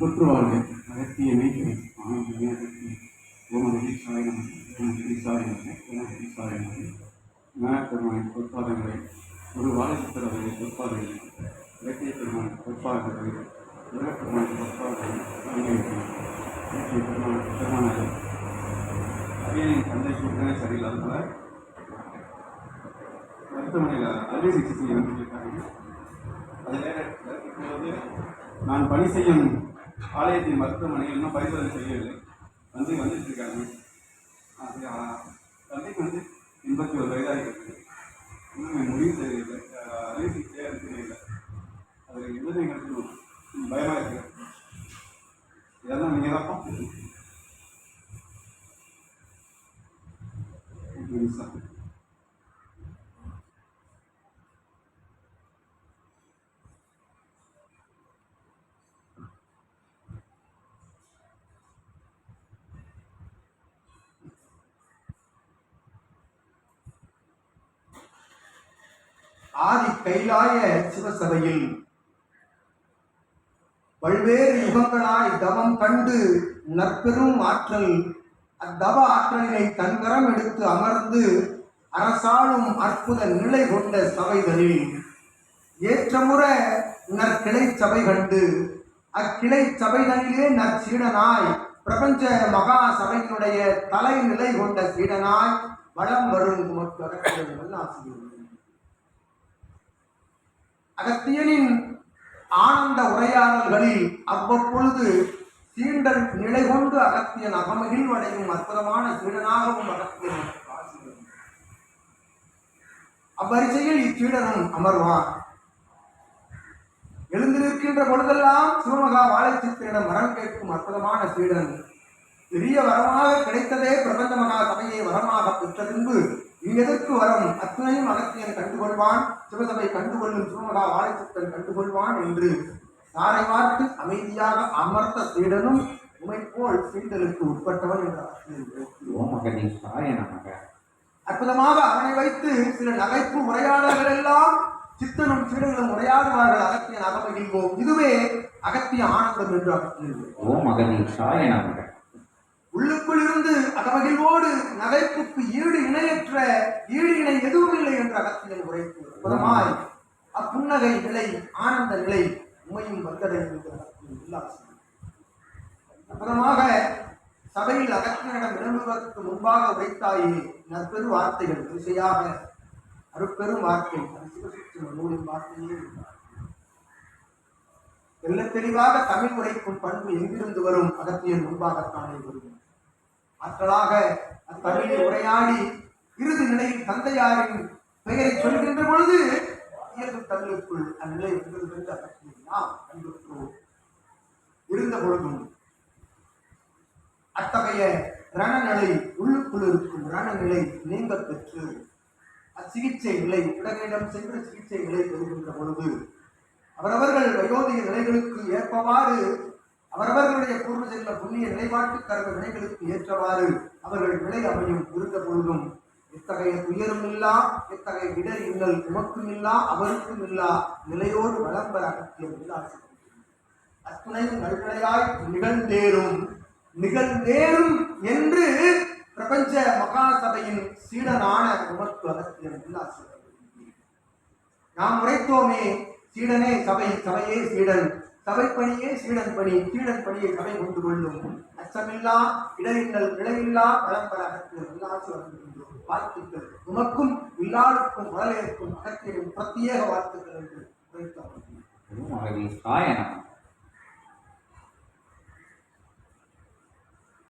இன்பற்று வாழ்க அகத்திய மேய்களை ஆங்கிலே அகத்தி ஓமதி சாயம் ஓமதி சாயம் ஓமதி சாயம் மேற்பெருமானை பொற்பாதங்களை. ஒரு வாழைச்சித்திரவை பொற்பாதங்களை. இலக்கிய பெருமானை பொற்பாதங்களை. உலக பெருமானை பொற்பாதங்களை அங்கீகரிக்கிறேன் இலக்கிய பெருமான பெருமானாக அரியணின் தந்தைக்கு உடனே சரியில்லாதனால மருத்துவமனையில் அறுவை சிகிச்சை செய்ய வந்துருக்காங்க அது நான் பணி செய்யும் ஆலயத்தின் மருத்துவமனையில் இன்னும் பரிசோதனை செய்யவில்லை. வந்து வந்துட்டு இருக்காங்க அது தந்தைக்கு வந்து எண்பத்தி ஒரு வயதாக இருக்குது இன்னும் முடிவு தெரியவில்லை அஹ், அறுவை சிகிச்சை அது தெரியல அது எதுவும் எங்களுக்கு பயமாக இருக்கு. இதெல்லாம் நீங்கள் தான் பார்த்து சார் ஆதி கைலாய சிவசபையில் பல்வேறு யுகங்களாய் தவம் கண்டு நற்பெரும் ஆற்றல் அத்தவ ஆற்றலினை தன்கரம் எடுத்து அமர்ந்து அரசாளும் அற்புத நிலை கொண்ட சபைகளில் ஏற்றமுற நற்கிளை சபை கண்டு அக்கிளை சபைகளிலே நற்சீடனாய் பிரபஞ்ச மகா சபையினுடைய தலைநிலை கொண்ட சீடனாய் வளம் வரும் உமக்கு அகத்தியன் அகத்தியனின் ஆனந்த உரையாடல்களில் அவ்வப்பொழுது சீண்டன் நிலை கொண்டு அகத்தியன் அகமகிழ்வு அடையும் அற்புதமான சீடனாகவும் அகத்தியன் அவ்வரிசையில் இச்சீடனும் அமர்வான். எழுந்து நிற்கின்ற பொழுதெல்லாம் சிவமகா வாழைச்சித்திரிடம் வரம் கேட்கும் அற்புதமான சீடன். பெரிய வரமாக கிடைத்ததே பிரபஞ்ச மகா சபையை வரமாக பெற்ற பின்பு இங்கெதற்கு வரம்? அத்தனையும் அகத்தியன் கண்டுகொள்வான். சிவசபை கண்டுகொள்ளும் சிவமகா வாழைச்சித்தன் கண்டுகொள்வான் என்று தாரை வார்த்து அமைதியாக அமர்ந்த சீடனும் உமைப்போல் சீண்டலுக்கு உட்பட்டவன் என்ற அற்புதமாக அவனை வைத்து சில நகைப்பு உரையாடல்கள் எல்லாம் சித்தனும் சீடர்களும் உரையாடுவார்கள். அகத்தியன் அகமகிழ்வோம் இதுவே அகத்திய ஆனந்தம் என்று அகத்தியன் ஓமகதீஷாய நமக உள்ளுக்குள் இருந்து அகமகிழ்வோடு நகைப்புக்கு ஈடு இணையற்ற ஈடு இணை எதுவும் இல்லை என்று அகத்தியன் உரைத்து அற்புதமாய் அப்புன்னகை நிலை ஆனந்த நிலை உண்மையும் வந்ததை என்று உல்லாசம் அற்புதமாக சபையில் அகத்தினிடம் விளம்புவதற்கு முன்பாக உரைத்தாயே நற்பெரு வார்த்தைகள் வரிசையாக அருப்பெரும் வார்த்தை நூலின் வார்த்தையே என்றார். தெளிவாக தமிழ் உரைக்கும் பண்பு எங்கிருந்து வரும்? அகத்தியன் முன்பாகத்தானே வரும் ஆற்றலாக அத்தமிழை உரையாடி இறுதி நிலையில் தந்தையாரின் பெயரை சொல்கின்ற பொழுது இயல்பு தமிழுக்குள் அந்நிலை இருந்தது என்று நாம் கண்டுற்றோம் இருந்த பொழுதும் அத்தகைய ரணநிலை உள்ளுக்குள் இருக்கும் ரணநிலை நீங்க பெற்று அச்சிகிச்சை நிலை உடனிடம் சென்று சிகிச்சை நிலை பெறுகின்ற பொழுது அவரவர்கள் வயோதிக நிலைகளுக்கு ஏற்பவாறு அவரவர்களுடைய பூர்வ புண்ணிய நிலைப்பாட்டு கர்ம வினைகளுக்கு ஏற்றவாறு அவர்கள் நிலை அமையும் இருந்த பொழுதும். இத்தகைய துயரும் இல்லா எத்தகைய இடர் இன்னல் உமக்கும் இல்லா அவருக்கும் இல்லா நிலையோடு வளம்பர அகத்திய உல்லாசம் அத்துணையும் நல்நிலையாய் நிகழ்ந்தேறும் நிகழ்ந்தேறும் என்று பிரபஞ்ச மகாசபையின் சீடனான உமக்கு அகத்தியன் உல்லாசம் நாம் உரைத்தோமே சீடனே சபை சபையே சீடன். கவைப்பணியே சீடன் பணி சீடன் பணியை கவை கொண்டு கொள்ளும். அச்சமில்லா இடையின்னல் விளையில்லா பரம்பர அகத்தில் உல்லாசம் வருகின்றோம் வாழ்த்துக்கள். உமக்கும் இல்லாருக்கும் உடலேற்கும் அகத்தியரின் பிரத்யேக வாழ்த்துக்கள் என்று உரைத்தோம்.